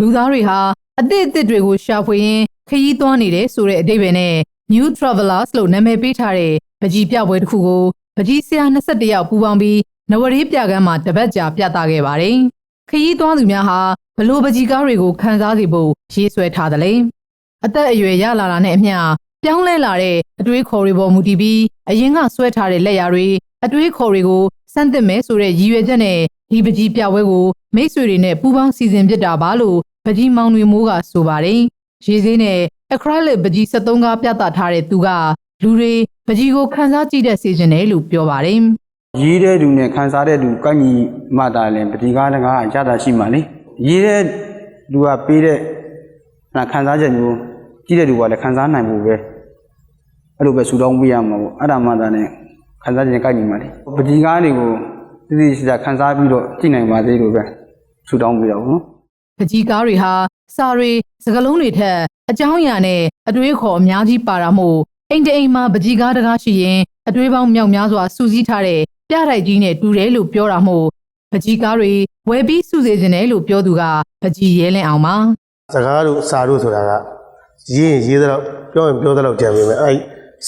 လူသားတွေဟာအသစ်အသစ်တွေကိုရှာဖွေရင်းခရီးသွားနေတယ်ဆိုတဲ့အဓိပ္ပာယ်နဲ့ New Travelers လို့နာမည်ပေးထားတဲ့ပကြီးပြပွဲတစ်ခုကိုပကြီးဆရာ21ယောက်ပူးပေါင်းပြီးနဝရီပြကမ်းမှာတပတ်ကြာပြသခဲ့ပါတယ်။ခရီးသွားသူများဟာဘလို့ပကြီးကားတွေကိုခန်းစားစေဖို့ရေးဆွဲထားတယ်လေ။အသက်အရွယ်ရလာတာနဲ့အမျှပြောင်းလဲလာတဲ့အတွေးခေါ်တွေပေါ်မူတည်ပြီးအရင်ကဆွဲထားတဲ့လက်ရာတွေအတွေးခေါ်တွေကိုစမ်းသစ်မယ်ဆိုတဲ့ရည်ရွယ်ချက်နဲ့ ဒီပကြီးပြပွဲကိုမိတ်ဆွေတွေနဲ့ပူးပေါင်းစီစဉ်ဖြစ်တာပါလို့ပကြီးမောင်တွေမိုးကဆိုပါတယ်။ရေစည်းနဲ့ acrylic ပကြီး73ကားပြသထားတဲ့သူကလူတွေပကြီးကိုခန်းစားကြည့်တဲ့စီစဉ်တယ်လို့ပြောပါတယ်ရေးတဲ့လူနဲ့ခံစားတဲ့လူကန့်ညီမှတာလည်းပတိကားတကားအကြတာရှိမှလေရေးတဲ့လူကပေးတဲ့နာခံစားချက်မျိုးကြည့်တဲ့လူကလည်းခံစားနိုင်ဖို့ပဲအဲ့လိုပဲဆူတောင်းပေးရမှာပေါ့အဲ့ဒါမှသာနဲ့ခံစားချက်ကန့်ညီမှလေပတိကားတွေကို သိသိချာချာခံစားပြီးတော့ကြည့်နိုင်ပါသေးလို့ပဲဆူတောင်းပေးတော့နော်။ပကြီးကားတွေဟာစာတွေစကလုံးတွေထက်အကြောင်းအရာနဲ့အတွေးခေါ်အများကြီးပါတာမို့အိမ်တအိမ်မှာပကြီးကားတကားရှိရင်အတွေးပေါင်းမြောက်များစွာစူးစီးထားတဲ့ပြတိုက်ကြီးနဲ့တူတယ်လို့ပြောတာမို့ပကြီးကားတွေဝယ်ပြီးစုစေခြင်းတယ်လို့ပြောသူကပကြီးရဲလင်းအောင်ပါစကားတို့စာတို့ဆိုတာကရေးရင်ရေးတော့ပြောရင်ပြောတော့ကြံပေမဲ့အဲ့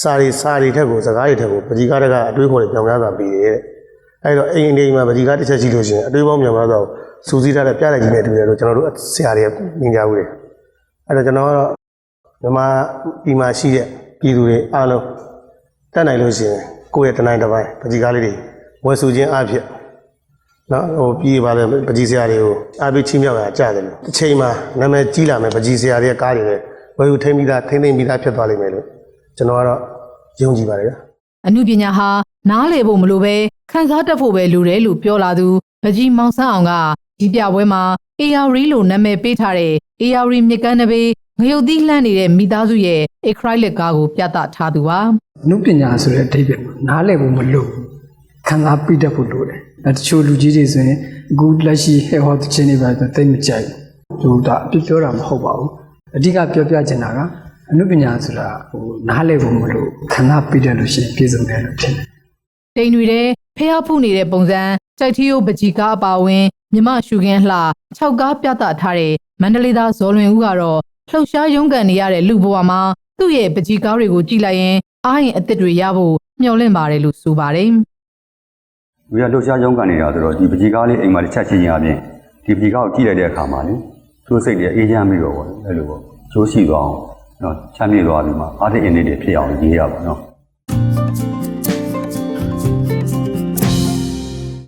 စာတွေစာတွေထက်ကိုစကားတွေထက်ကိုပကြီးကားတကအတွေးခေါ်တွေပြောင်းများစွာပြီးတယ်တဲ့ အဲ့တော့အိမ်အိမ်မှာပကြီးကားတစ်ချက်ရှိလို့ရှိရင်အတွေးပေါင်းမြောင်များစွာစူးစီးထားတဲ့ပြလိုက်ကြီးနဲ့တူတယ်လို့ကျွန်တော်တို့ဆရာတွေကမြင်ကြဘူးတယ်အဲ့တော့ကျွန်တော်ကတော့မြန်မာပြည်မှာရှိတဲ့ပြည်သူတွေအားလုံးတက်နိုင်လို့ရှိရင်ကိုယ့်ရဲ့တနိုင်တစ်ပိုင်းပကြီးကားလေးတွေဝယ်စုခြင်းအဖြစ်နော်ဟိုပြည်ပါလေပကြီးစရာတွေကိုအားပေးချင်းမြောက်ရကြတယ်လို့တစ်ချိန်မှာနာမည်ကြီးလာမယ်ပကြီးစရာတွေကကားတွေလည်းဝယ်ယူထိမ့်ပြီးသားထိမ့်သိမ့်ပြီးသားဖြစ်သွားလိမ့်မယ်လို့ကျွန်တော်ကတော့ယုံကြည်ပါတယ်ဗျာ အမှုပညာဟာနားလေဖို့မလိုပဲခန်းစားတတ်ဖို့ပဲလိုတယ်လို့ပြောလာသူပကြီးမောင်ဆန်းအောင်ကဒီပြပွဲမှာ AR လို့နာမည်ပေးထားတဲ့ AR မြစ်ကမ်းတစ်ပေငရုတ်သီးလှမ်းနေတဲ့မိသားစုရဲ့ acrylic ကားကိုပြသထားသူပါနုပညာဆိုတဲ့အဓိပ္ပာယ်မှာနားလည်ဖို့မလိုဘူးခံစားပြီးတတ်ဖို့လိုတယ်အဲတချို့လူကြီးတွေဆိုရင်အခုလက်ရှိဟဲဟောတခြင်းတွေပဲဆိုတိတ်မကြိုက်ဘူးသူဒါအပြစ်ပြောတာမဟုတ်ပါဘူးအဓိကပြောပြချင်တာက အနုပညာဆိုတာဟိုနားလည်ဖို့မလိုခံစားပြီးတတ်လို့ရှိရင်ပြည့်စုံတယ်လို့ထင်တယ်တိမ်တွေတဲ့ဖះဖုနေတဲ့ပုံစံကြိုက်ထီယိုပကြီးကားအပါအဝင်မြမရှုခင်းလှ၆ကားပြသထားတဲ့မန္တလေးသားဇော်လွင်ဦးကတော့လှုပ်ရှားရုန်းကန်နေရတဲ့လူဘဝမှာသူ့ရဲ့ပကြီးကားတွေကိုကြည့်လိုက်ရင်အားရင်အသစ်တွေရဖို့မျှော်လင့်ပါတယ်လို့ဆိုပါတယ်လူရလှုပ်ရှားရုန်းကန်နေတာဆိုတော့ဒီပကြီးကားလေးအိမ်မှာတစ်ချက်ချင်းရအပြင်ဒီပကြီးကားကိုကြည့်လိုက်တဲ့အခါမှာလေသူ့စိတ်တွေအေးချမ်းပြီးတော့ပေါ့လေအဲ့လိုပေါ့ကျိုးရှိသွားအောင် နော်ချမ်းမြေ့သွားပြီးမှအားတဲ့အင်းလေးတွေဖြစ်အောင်ရေးရပါတော့